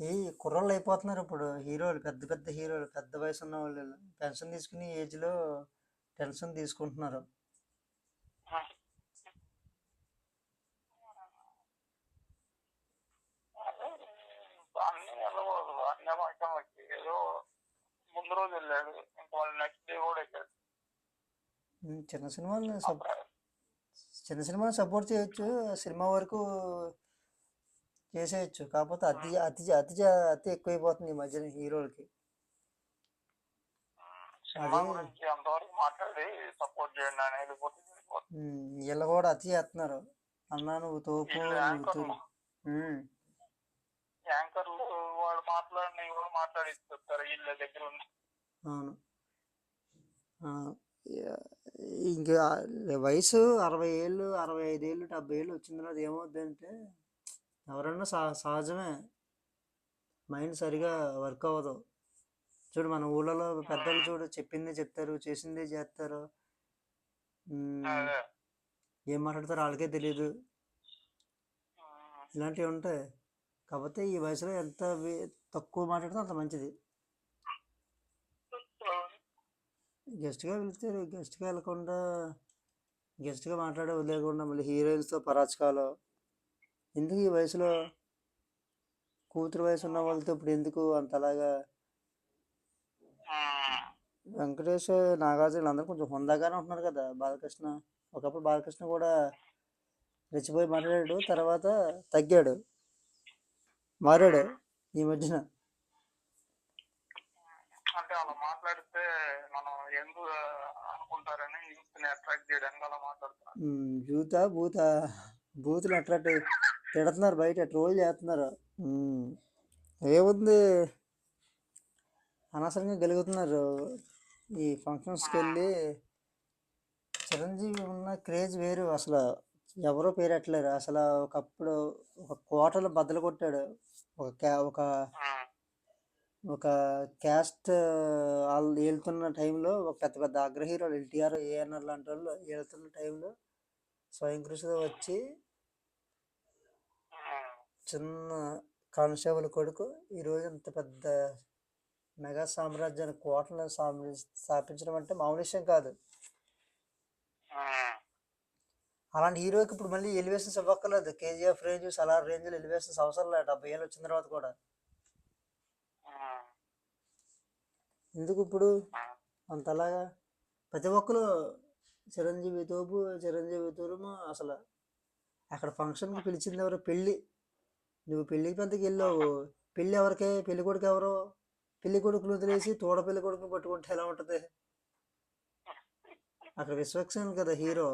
ఈ కుర్రోళ్ళు అయిపోతున్నారు ఇప్పుడు. హీరోలు పెద్ద పెద్ద హీరోలు పెద్ద వయసు ఉన్న వాళ్ళు. పెన్షన్ తీసుకుని ఏజ్లో టెన్షన్ తీసుకుంటున్నారు. ముందు రోజు వెళ్ళాడు నెక్స్ట్ డే కూడా చిన్న సినిమాలు చిన్న సినిమాలు సపోర్ట్ చేయొచ్చు. సినిమా వరకు చేసేయచ్చు. కాకపోతే అతి అతి అతి అతి ఎక్కువైపోతుంది ఈ మధ్యన హీరోలకి. వీళ్ళు కూడా అతి చేస్తున్నారు. అన్నా నువ్వు తోపు వీళ్ళు నువ్వు యాంకర్లు. తోపు ఉమ్, యాంకర్లు వాళ్ళు మాట్లాడినవి కూడా వీళ్ళ దగ్గర అవును. ఇంకా వయసు అరవై ఏళ్ళు అరవై ఐదు ఏళ్ళు డెబ్బై ఏళ్ళు వచ్చిన తర్వాత ఏమవుద్దంటే ఎవరన్నా సహ సహజమే. మైండ్ సరిగా వర్క్ అవ్వదు. చూడు మన ఊళ్ళలో పెద్దలు చూడు చెప్పిందే చెప్తారు చేసిందే చేస్తారు. ఏం మాట్లాడతారో వాళ్ళకే తెలియదు ఇలాంటివి ఉంటాయి. కాకపోతే ఈ వయసులో ఎంత తక్కువ మాట్లాడితే అంత మంచిది. గెస్ట్గా వెళ్తారు గెస్ట్గా వెళ్ళకుండా గెస్ట్గా మాట్లాడే వదిలేకుండా మళ్ళీ హీరోయిన్స్తో పరాచకాలు ఎందుకు ఈ వయసులో కూతురు వయసు ఉన్న వాళ్ళతో ఇప్పుడు ఎందుకు అంతలాగా వెంకటేష్ నాగార్జున అందరూ కొంచెం హుందాగానే ఉంటున్నారు కదా బాలకృష్ణ. ఒకప్పుడు బాలకృష్ణ కూడా రెచ్చిపోయి మాట్లాడాడు తర్వాత తగ్గాడు మారాడు ఈ మధ్యన. అంటే అలా మాట్లాడితే మనం ఎందుకు అనుకుంటారని యూత్ని అట్రాక్ట్ చేయడానికి అలా మాట్లాడుతున్నారు. ఉమ్, యూతా బూతా బూతులు అట్రాక్ట్ తిడుతున్నారు బయట ట్రోల్ చేస్తున్నారు? ఏముంది? అనవసరంగా గెలుగుతున్నారు. ఈ ఫంక్షన్స్కి వెళ్ళి చిరంజీవి ఉన్న క్రేజ్ వేరు. అసలు ఎవరో పేరెట్టలేరు అసలు ఒకప్పుడు ఒక కోటలు బద్దలు కొట్టాడు. ఒక క్యా ఒక ఒక క్యాస్ట్ వాళ్ళు వెళ్తున్న టైంలో ఒక పెద్ద పెద్ద అగ్రహీరోలు ఎల్టీఆర్ ఎన్టీఆర్ ఏఎన్ఆర్ లాంటి వాళ్ళు వెళ్తున్న టైంలో స్వయం కృషితో వచ్చి చిన్న కానిస్టేబుల్ కొడుకు ఈరోజు ఇంత పెద్ద మెగా సామ్రాజ్యాన్ని కోటలను స్థాపించడం అంటే మామూలు విషయం కాదు. అలాంటి హీరోకి ఇప్పుడు మళ్ళీ elevations ఇవ్వక్కర్లేదు. KGF range Salaar range elevations అవసరం లేదు డెబ్బై ఏళ్ళు వచ్చిన తర్వాత కూడా. ఎందుకు ఇప్పుడు. అంతలాగా? ప్రతి ఒక్కరు చిరంజీవి తోపు చిరంజీవి తురుము అసలు అక్కడ ఫంక్షన్కి పిలిచింది ఎవరు? పెళ్ళి. నువ్వు పెళ్ళికి పెద్దకి వెళ్ళావు. పెళ్ళి ఎవరికే? పెళ్ళి కొడుకు ఎవరు? పెళ్ళి కొడుకులు వదిలేసి తోడ పెళ్ళి కొడుకుని పట్టుకుంటే ఎలా ఉంటుంది? అక్కడ విశ్వక్సేన్ కదా హీరో.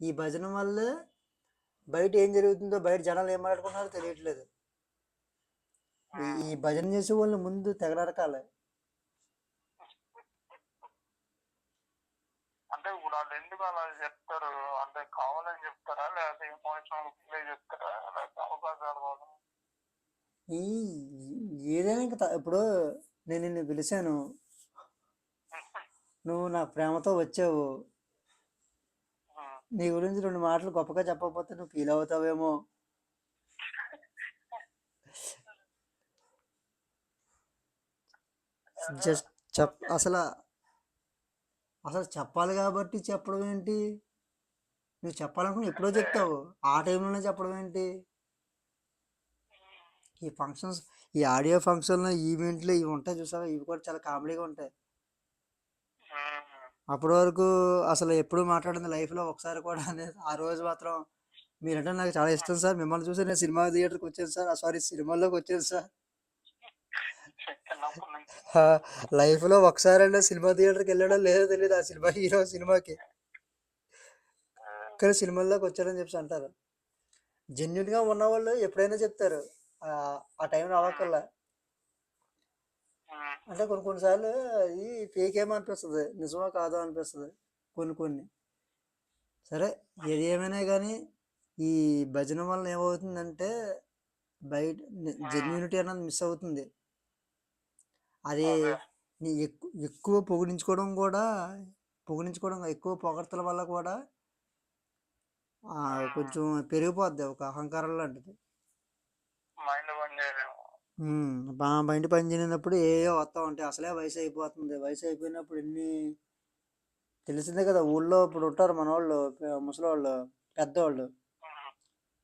ఈ భజన వల్లే బయట ఏం జరుగుతుందో బయట జనాలు ఏం మాట్లాడుకుంటున్నారో తెలియట్లేదు. ఈ భజన చేసే వాళ్ళు ముందు తెగనరకాలి అంటే వాళ్ళు ఎందుకు అలా చెప్తారు? అంటే కావాలని చెప్తారా? లేకపోతే ఎమోషనల్ ప్లే చెప్తారా? లేకపోతే అవకాశాలు కోసం? ఈ ఏదైనా ఇప్పుడు నేను నిన్ను పిలిచాను. నువ్వు నా ప్రేమతో వచ్చావు. నీ గురించి రెండు మాటలు గొప్పగా చెప్పకపోతే నువ్వు ఫీల్ అవుతావేమో. జస్ట్ చెప్ అసలు అసలు చెప్పాలి కాబట్టి చెప్పడం ఏంటి? నువ్వు చెప్పాలనుకుని ఎప్పుడో చెప్తావు. ఆ టైంలోనే చెప్పడం ఏంటి? ఈ ఫంక్షన్స్ ఈ ఆడియో ఫంక్షన్లో ఈవెంట్లు ఇవి ఉంటాయి చూసావా? ఇవి కూడా చాలా కామెడీగా ఉంటాయి. అప్పటి వరకు అసలు ఎప్పుడు మాట్లాడింది లైఫ్లో ఒకసారి కూడా అనేది ఆ రోజు మాత్రం మీరంటే నాకు చాలా ఇష్టం సార్. మిమ్మల్ని చూసి నేను సినిమా థియేటర్కి వచ్చాను సార్. సారీ సినిమాల్లోకి వచ్చాను సార్. చిన్నప్పటి నుంచి లైఫ్లో ఒకసారి అంటే సినిమా థియేటర్కి వెళ్ళడం లేదో తెలియదు ఆ సినిమా హీరో సినిమాకి. కానీ సినిమాల్లోకి వచ్చారని చెప్పి అంటారు. జెన్యున్గా ఉన్నవాళ్ళు ఎప్పుడైనా చెప్తారు. ఆ- అవ్వకల్లా ఉమ్, అంటే కొన్ని కొన్నిసార్లు ఇది ఫేక్ ఏమో అనిపిస్తుంది. నిజమా కాదో అనిపిస్తుంది. కొన్ని కొన్ని. సరే ఏది ఏమైనా కానీ ఈ భజన వల్ల ఏమవుతుందంటే బయట జెన్యూనిటీ అన్నది మిస్ అవుతుంది. అది ఎక్కువ పొగిడించుకోవడం కూడా పొగిడించుకోవడం ఎక్కువ పొగడ్తల వల్ల కూడా కొంచెం పెరిగిపోద్ది ఒక అహంకారం లాంటిది. మైండ్ పని బయట పని చేయనప్పుడు ఏ వస్తూ ఉంటాయి. అసలే వయసు అయిపోతుంది. వయసు అయిపోయినప్పుడు ఎన్ని తెలిసిందే కదా ఊళ్ళో ఇప్పుడు ఉంటారు మన వాళ్ళు ముసలి వాళ్ళు పెద్దవాళ్ళు.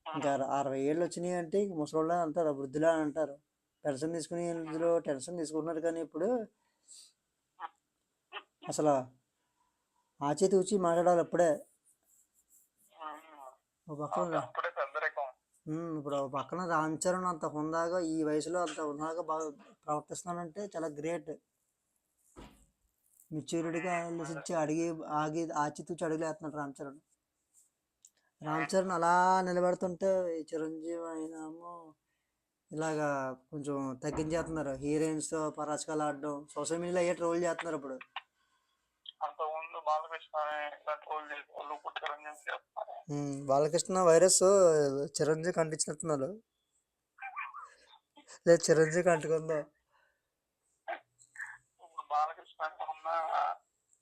ఇంకా అర- అరవై ఏళ్ళు వచ్చినాయి అంటే ఇంక ముసలోళ్ళే అంటారు వృద్ధులే అని అంటారు. పెన్షన్ తీసుకునే ఇందులో టెన్షన్ తీసుకుంటున్నారు కానీ ఇప్పుడు అసలు ఆచితూచి వచ్చి మాట్లాడాలి అప్పుడే. ఒక పక్కన ఇప్పుడు ఒక పక్కన రామ్ చరణ్ అంత హుందాగా ఈ వయసులో అంత హుందాగా బాగా ప్రవర్తిస్తున్నాడంటే చాలా గ్రేట్. మెచ్యూరిటీగా ఆలోచించి అడిగి ఆగి ఆచితూచి అడుగులేస్తున్నాడు రామ్ చరణ్. రామ్ చరణ్ అలా నిలబడుతుంటే చిరంజీవి అయినామో ఇలాగా కొంచెం తగ్గించేస్తున్నారు హీరోయిన్స్తో పరాచకాలు ఆడడం సోషల్ మీడియాలో అయ్యే ట్రోల్ చేస్తున్నారు ఇప్పుడు. బాలకృష్ణ వైరస్ చిరంజీవి కంటించినట్టున్నారు లేదు చిరంజీవి కంటుకుందో బాలకృష్ణ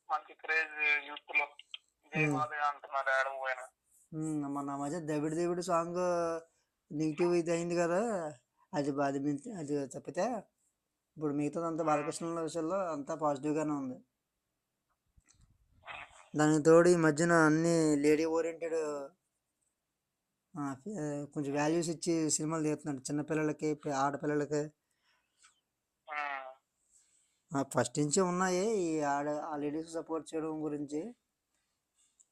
మంచి క్రేజ్ యూత్లో అంటున్నారు మొన్న మధ్య దవిడి దేవుడి సాంగ్ నెగిటివ్ ఇది అయింది కదా. అది బా- అది తప్పితే ఇప్పుడు మిగతాదంతా బాలకృష్ణ విషయంలో అంతా పాజిటివ్గానే ఉంది. దానికి తోడు ఈ మధ్యన అన్ని లేడీ ఓరియంటెడ్ కొంచెం వాల్యూస్ ఇచ్చి సినిమాలు తీస్తున్నాడు చిన్నపిల్లలకి ఆడపిల్లలకి. ఫస్ట్ నుంచి ఉన్నాయి. ఈ ఆడ ఆ లేడీస్ సపోర్ట్ చేయడం గురించి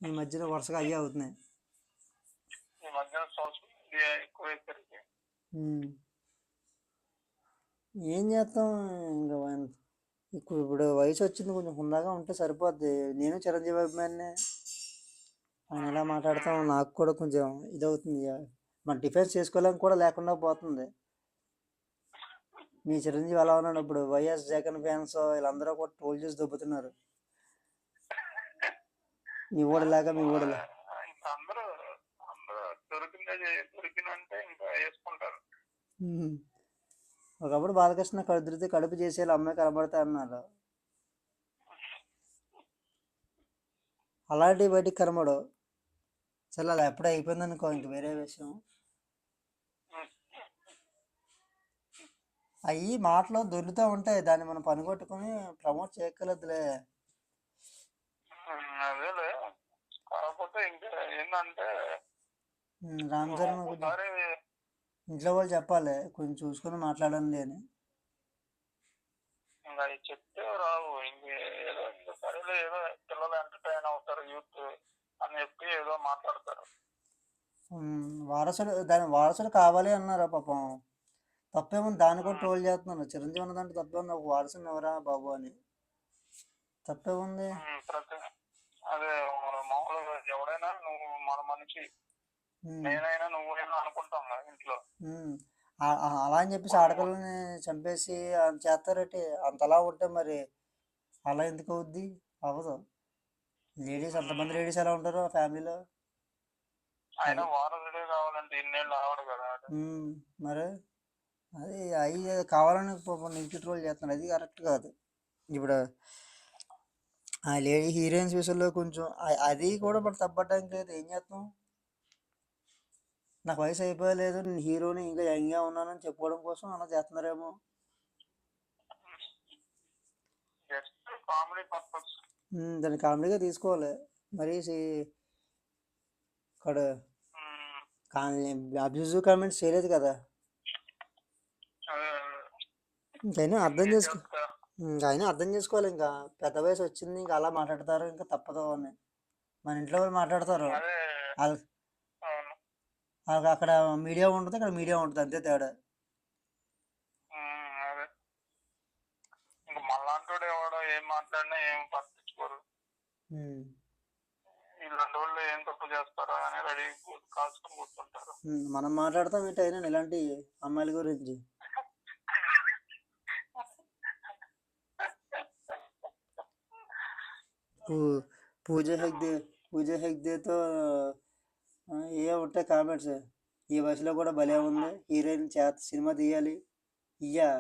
ఈ మధ్యన వరుసగా అయ్యే అవుతున్నాయి ఈ మధ్య సోషల్ మీడియా ఎక్కువ పెరిగి ఉమ్. ఏం చేస్తాం ఇంకా ఇప్పుడు ఇప్పుడు వయసు వచ్చింది కొంచెం హుందాగా ఉంటే సరిపోద్ది. నేను చిరంజీవి అభిమానినే. ఆయన ఎలా మాట్లాడతాం నాకు కూడా కొంచెం ఇదవుతుంది. మన డిఫెన్స్ చేసుకోలేక కూడా లేకుండా పోతుంది. మీ చిరంజీవి ఎలా ఉన్నాడు ఇప్పుడు వైఎస్ జగన్ ఫ్యాన్స్ వీళ్ళందరూ కూడా ట్రోల్ చేసి దొబ్బుతున్నారు. మీ ఓడలాగా మీ ఓడలా ఇంకా అందరూ అందరూ దొరికిందే దొరికినంటే ఇంకా వేసుకుంటారు. ఒకప్పుడు బాలకృష్ణ కడుదిరితే కడుపు చేసేలా అమ్మాయి కనబడతా అన్నారు. అలాంటివి బయటికి కనబడవు. సరే అది ఎప్పుడూ అయిపోయింది అనుకో ఇంక వేరే విషయం. అవి మాటలో దొరుకుతూ ఉంటాయి. దాన్ని మనం పనిగొట్టుకొని ప్రమోట్ ఉమ్, రామ్ చరణ్ ఇంట్లో వాళ్ళు చెప్పాలి కొంచెం చూసుకొని మాట్లాడండి అని. అవి చెప్తే రావు ఏదో సరేలే ఏదో పిల్లలు ఎంటర్టైన్ అవుతారు యూత్ అని చెప్పి ఏదో మాట్లాడతారు. ఉమ్, వారసుడు దాని వారసుడు కావాలి అన్నారు పాపం. తప్పేముంది దాన్ని కూడా ట్రోల్ చేస్తున్నారు. చిరంజీవి అన్నదంటే తప్పేముంది ఒక వారసుని ఎవరా బాబు అని. తప్పేముంది అదే మామూలుగా ఎవడైనా నువ్వు మన మనిషి నేనైనా నువ్వైనా అనుకుంటాం ఇంట్లో? అలా అని చెప్పేసి ఆడపిల్లని చంపేసి చేస్తారటి? అంతలా ఉంటే మరి అలా ఎందుకు అవుద్ది? అవ్వదు. లేడీస్ అంతమంది లేడీస్ ఎలా ఉంటారు ఆ ఫ్యామిలీలో? ఆయన వారసుడే కావాలంటే ఇన్నేళ్ళు ఆవడు కదా మరి అది అవి కావాలని నెగిటివ్ ట్రోల్ చేస్తున్నారు. అది కరెక్ట్ కాదు. ఇప్పుడు ఆ లేడీ హీరోయిన్స్ విషయంలో కొంచెం అది కూడా మనం తప్పడానికి లేదు. ఏం చేస్తాం? నాకు వయసు అయిపోయలేదు నేను హీరోని ఇంకా యంగ్గా ఉన్నానని చెప్పుకోవడం కోసం అలా చేస్తున్నారేమో. దాన్ని కామెడీగా తీసుకోవాలి. మరి ఇక్కడ అబ్యూజివ్ కామెంట్స్ చేయలేదు కదా. ఇంకైనా అర్థం చేసుకో అయినా అర్థం చేసుకోవాలి. ఇంకా పెద్ద వయసు వచ్చింది ఇంకా అలా మాట్లాడతారు ఇంకా తప్పదు అని. మన ఇంట్లో వాళ్ళు మాట్లాడతారు అదే వాళ్ళ- అవును వాళ్ళకి అక్కడ మీడియా ఉంటుంది ఇక్కడ మీడియా ఉంటుంది అంతే తేడా. మళ్ళాంటోడు ఎవడో ఏం మాట్లాడినా ఏం పట్టించుకోరు. ఇలాంటి వాళ్ళు ఏం తప్పు చేస్తారా అని రెడీ కాల్చుకొని కూర్చుంటారు. మనం మాట్లాడతాం ఏంటి అయినా ఇలాంటి అమ్మాయిల గురించి. పూజ హెగ్దే పూజ హెగ్దేతో ఏ ఉంటాయి కామెంట్స్. ఈ వయసులో కూడా భలే ఉంది. హీరోయిన్ చేత సినిమా తీయాలి. ఇయ్యా.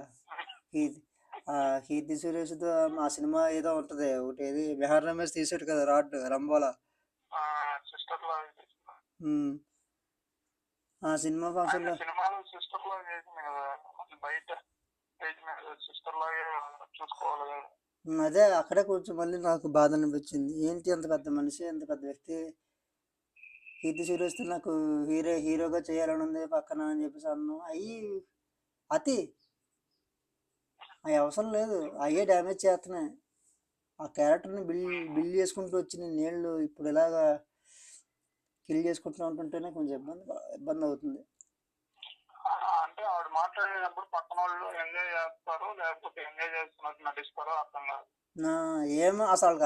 కీర్తి ఆ, కీర్తి సురేష్తో ఆ సినిమా ఏదో ఉంటుంది. ఒకటి ఏది మెహర్ రమేష్ తీసాడు కదా రాడ్ రంబోలా. లా. ఆ సినిమా కదా. ఉమ్, అదే అక్కడే కొంచెం మళ్ళీ నాకు బాధ అనిపించింది. ఏంటి అంత పెద్ద మనిషి అంత పెద్ద వ్యక్తి? కీర్తి సురేష్తో నాకు హీరో హీరోగా చేయాలని ఉంది పక్కన అని చెప్పేసి అన్నాం అయ్యి అతి. అవి అవసరం లేదు. అయ్యే డ్యామేజ్ చేస్తున్నాయి. ఆ క్యారెక్టర్ని బిల్డ్ బిల్డ్ చేసుకుంటూ వచ్చిన నీళ్ళు ఇప్పుడు ఇలాగా కిల్ చేసుకుంటూ ఉంటుంటేనే కొంచెం ఇబ్బంది ఇబ్బంది అవుతుంది. అంటే ఆవిడ మాట్లాడేటప్పుడు పక్కన వాళ్ళు ఎంజాయ్ చేస్తారు లేకపోతే ఎంజాయ్ చేస్తున్నట్టు నటిస్తారో అర్థం కాదు. నా ఏమో అసలు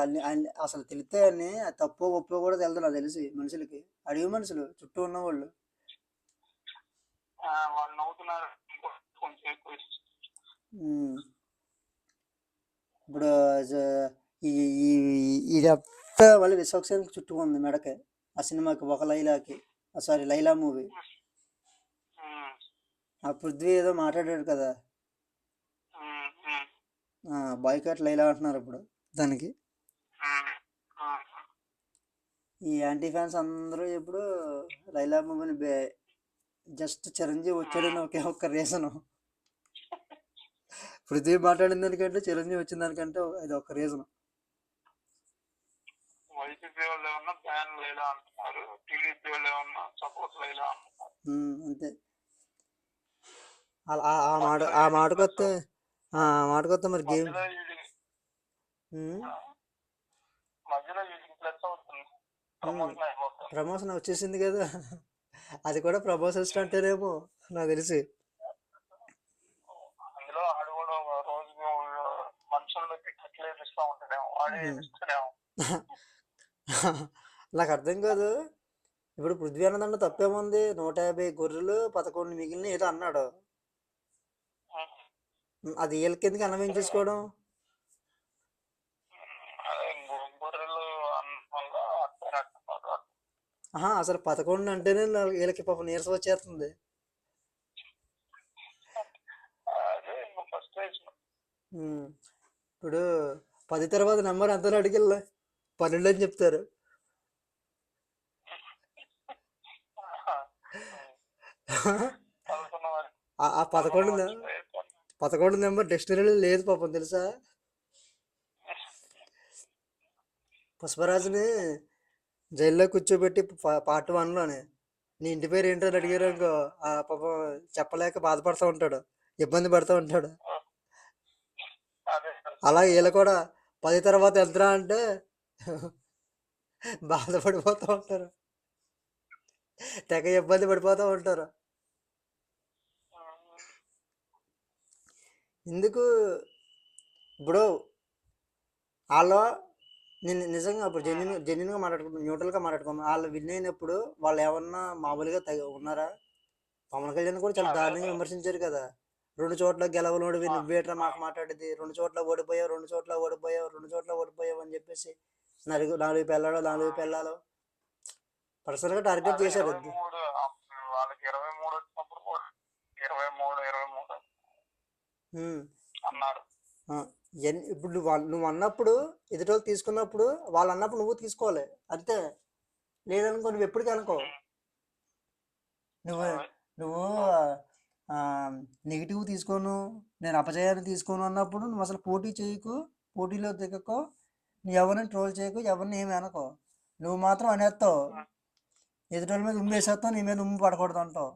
అసలు తెలితే అని తప్పు ఒప్పు కూడా తెలుదు నాకు తెలిసి మనుషులకి. అడిగి మనుషులు చుట్టూ ఉన్న వాళ్ళు వాళ్ళు. ఇప్పుడు ఈ- ఇదంతా మళ్ళీ విశ్వక్సేన్ చుట్టుకుంది మెడకే. ఆ సినిమాకి ఒక లైలాకి సారీ లైలా మూవీ. ఆ పృథ్వీ ఏదో మాట్లాడాడు కదా. బాయ్కాట్ లైలా అంటున్నారు ఇప్పుడు దానికి. ఈ యాంటీ ఫ్యాన్స్ అందరూ ఇప్పుడు లైలా మూవీని బే జస్ట్ చిరంజీవి వచ్చాడని ఒకే ఒక్క రీజను పృథ్వీ మాట్లాడిన దానికంటే చిరంజీవి వచ్చిన దానికంటే అది ఒక రీజన్ వైసీపీ వాళ్ళు ఏమన్నా బ్యాన్ లేదా అంటున్నారు టీడీపీ వాళ్ళు ఏమన్నా సపోర్ట్ లేదా అంటున్నారు? అంతే. ఆ మాట ఆ మాటకొస్తే ఆ మాటకొస్తే మరి గేమ్. ప్రమోషన్ వచ్చేసింది కదా. అది కూడా ప్రమోషన్ అంటేనేమో నాకు తెలిసి. నాకు అర్థం కాదు. ఇప్పుడు పృథ్వీ అన్నదండ తప్పేముంది? నూట యాభై గొర్రెలు పదకొండు మిగిలిన ఏదో అన్నాడు. అది వీళ్ళకి ఎందుకు అన్న అట్టారు ఆహా అసలు పదకొండు అంటేనే వీళ్ళకి పాపం నీరసం వచ్చేస్తుంది. ఇప్పుడు పది తర్వాత నెంబర్ ఎంత అడిగిల్లా. పన్నెండు అని చెప్తారు. ఆ పదకొండు పదకొండు నెంబర్ డిక్షనరీలో లేదు పాపం తెలుసా? పుష్పరాజుని జైల్లో కూర్చోబెట్టి పార్ట్ వన్లోనే నీ ఇంటి పేరు ఏంటో అని అడిగారు అనుకో ఆ పాపం చెప్పలేక బాధపడుతూ ఉంటాడు ఇబ్బంది పడుతూ ఉంటాడు. అలా వీళ్ళు కూడా పది తర్వాత ఎంతరా అంటే బాధపడిపోతూ ఉంటారు. తెగ ఇబ్బంది పడిపోతూ ఉంటారు. ఎందుకు? ఇప్పుడు వాళ్ళు నేను నిజంగా ఇప్పుడు జెన్యున్ జెన్యున్గా మాట్లాడుకుంటాం న్యూట్రల్గా మాట్లాడుకున్నాం వాళ్ళు విన్ అయినప్పుడు వాళ్ళు ఏమన్నా మామూలుగా తగ ఉన్నారా? పవన్ కళ్యాణ్ కూడా చాలా దారుణంగా విమర్శించారు కదా. రెండు చోట్ల గెలవలోడివి నువ్వేట్రా మాకు మాట్లాడేది రెండు చోట్ల ఓడిపోయావు రెండు చోట్ల ఓడిపోయావు రెండు చోట్ల ఓడిపోయావు అని చెప్పేసి నలుగు నాలుగు పెళ్ళాడు నాలుగు పెళ్ళాలు పర్సనల్గా టార్గెట్ అదే చేశారు. ఇరవై మూడు ఇరవై మూడు ఇరవై మూడు. ఎన్- ఇప్పుడు నువ్వు నువ్వు అన్నప్పుడు ఎదుటోళ్ళు తీసుకున్నప్పుడు వాళ్ళు అన్నప్పుడు నువ్వు తీసుకోవాలి. అంతే. లేదనుకో నువ్వు ఎప్పటికీ అనుకో నువ్వు నువ్వు నెగిటివ్ తీసుకోను నేను అపజయాన్ని తీసుకోను అన్నప్పుడు నువ్వు అసలు పోటీ చేయకు పోటీలో దిగకో నువ్వు ఎవరిని ట్రోల్ చేయకు ఎవరిని ఏమి అనుకో. నువ్వు మాత్రం అనేస్తావు. ఎదుటోళ్ళ మీద ఉమ్మేసేస్తావు నీ మీద ఉమ్ము పడకూడదు అంటావు.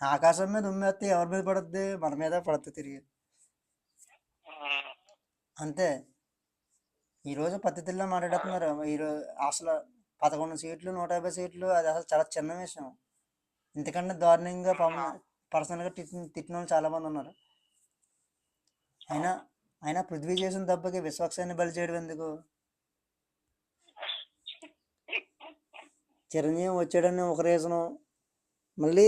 ఆకాశం మీద ఉమ్మేస్తే ఎవరి మీద పడుద్ది? మన మీద పడుతుంది తిరిగి. అంతే. ఈరోజు పద్ధతిలో మాట్లాడుతున్నారు ఈరోజు అసలు పదకొండు సీట్లు నూట యాభై సీట్లు అది అసలు చాలా చిన్న విషయం. ఇంతకంటే దారుణంగా పవన్ పర్సనల్గా తిట్టిన తిట్టిన వాళ్ళు చాలా మంది ఉన్నారు. అయినా అయినా పృథ్వీ చేసిన దెబ్బకి విశ్వక్సేన్ని బలి చేయడం ఎందుకు? చిరంజీవి వచ్చాడని ఒక రీజను మళ్ళీ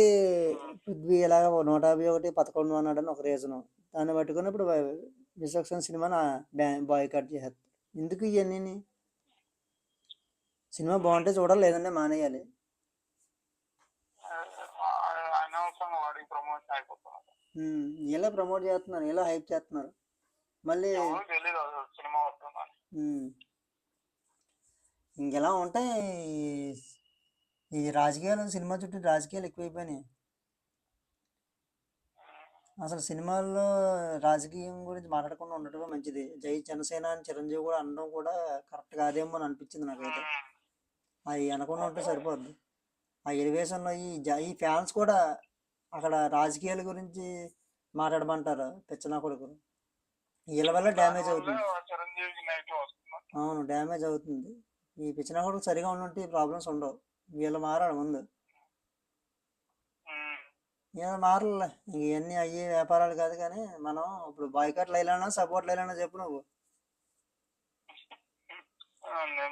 పృథ్వీ ఇలాగ నూట యాభై ఒకటి పదకొండు అన్నాడని ఒక రీజను. దాన్ని పట్టుకొని ఇప్పుడు విశ్వక్సేన్ సినిమాని బాయ్ కట్ చేసేస్తారు ఎందుకు ఇవన్నీ సినిమా బాగుంటే చూడాలి లేదంటే మానేయాలి. ఇలా ప్రమోట్ చేస్తున్నారు? ఇలా హైప్ చేస్తున్నారు? మళ్ళీ సినిమా ఇంకెలా ఉంటాయి ఈ- రాజకీయాలు సినిమా చుట్టూ రాజకీయాలు ఎక్కువైపోయినాయి. అసలు సినిమాల్లో రాజకీయం గురించి మాట్లాడకుండా ఉండటమే మంచిది. జై జనసేన అని చిరంజీవి కూడా అనడం కూడా కరెక్ట్ కాదేమో అని అనిపించింది నాకైతే. అవి అనకుండా ఉంటే సరిపోద్ది. ఆ ఎలివేషన్లో ఈ ఈ ఫ్యాన్స్ కూడా అక్కడ రాజకీయాల గురించి మాట్లాడమంటారు పిచ్చనా కొడుకులు వీళ్ళ వల్ల డ్యామేజ్ అవుతుంది. అవును డ్యామేజ్ అవుతుంది. ఈ పిచ్చిన కొడుకు సరిగా ఉండుంటే ఈ ప్రాబ్లమ్స్ ఉండవు. వీళ్ళు మారాడు ముందు. ఇక మారలే. ఇవన్నీ అయ్యే వ్యాపారాలు కాదు కానీ మనం ఇప్పుడు బాయ్కాట్ లైలానా సపోర్ట్ లైలానా చెప్పు నువ్వు.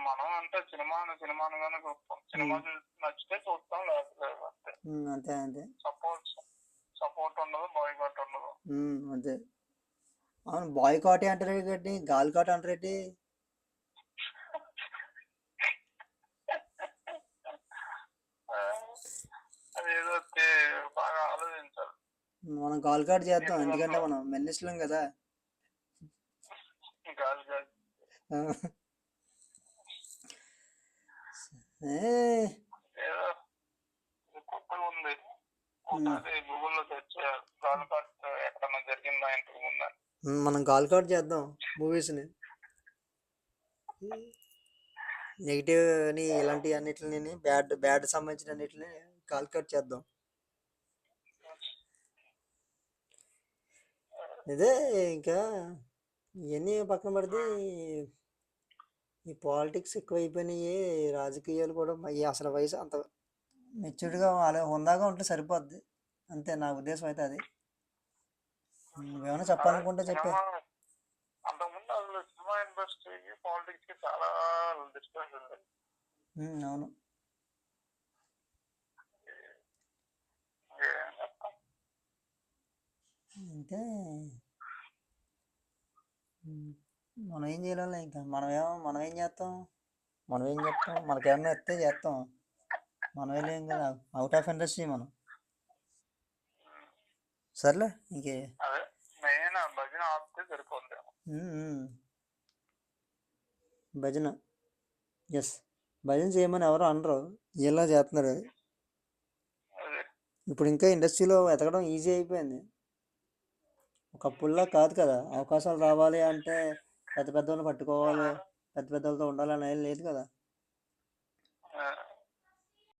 మనం అంటే సినిమా సినిమానుగానే చూస్తాం. సినిమా నచ్చితే చూస్తాం లేకపోతే అంతే. అంతే సపోర్ట్ సపోర్ట్ ఉండదు ఉండదు. అంతే. అవును బాయ్కాట్ అంటారు ఏంటి? గాల్కాట్ అంటారు ఏంటి ఆ, బాగా ఆలోచించాలి. మనం గాల్కాట్ చేద్దాం ఎందుకంటే మనం మెన్నిస్లం కదా. ఉంది. గూగుల్లో సెర్చ్ చేయాలి. కట్ ఎక్కడన్నా జరిగిందా ఇంతకు ముందు? ఉమ్, మనం గాల్కాట్ చేద్దాం మూవీస్ని. నెగిటివ్ అని ఇలాంటి అన్నిటిని బ్యాడ్ బ్యాడ్ సంబంధించిన అన్నిటిని కాల్కట్ చేద్దాం. ఇదే ఇంకా ఇవన్నీ పక్కన పడితే ఈ- పాలిటిక్స్ ఎక్కువ అయిపోయినాయి రాజకీయాలు కూడా ఈ అసలు వయసు అంత మెచ్యూర్డ్గా అలా హుందాగా ఉంటే సరిపోద్ది. అంతే నా ఉద్దేశం అయితే అది. నువ్వేమైనా చెప్పాలనుకుంటే చెప్పే. అంతకుముందు అసలు సినిమా ఇండస్ట్రీకి పాలిటిక్స్కి చాలా డిస్టెన్స్ ఉంది అవును ఏం చెప్తాం. అంటే మనం ఏం చేయాలి ఇంకా? మనం ఏమో మనం ఏం చేస్తాం? మనం ఏం చేస్తాం మనకేమన్నా ఎత్తే చేస్తాం. మనం వెళ్ళేం కదా. అవుట్ ఆఫ్ ఇండస్ట్రీ మనం. సర్లే ఇంకే. భజన ఎస్ భజన. చేయమని ఎవరు అనరు. ఇలా చేస్తున్నారు ఇప్పుడు ఇంకా ఇండస్ట్రీలో వెతకడం ఈజీ అయిపోయింది. ఒకప్పుడులా కాదు కదా. అవకాశాలు రావాలి అంటే పెద్ద పెద్దోళ్ళు పట్టుకోవాలి పెద్ద పెద్దలతో ఉండాలని ఏం లేదు కదా.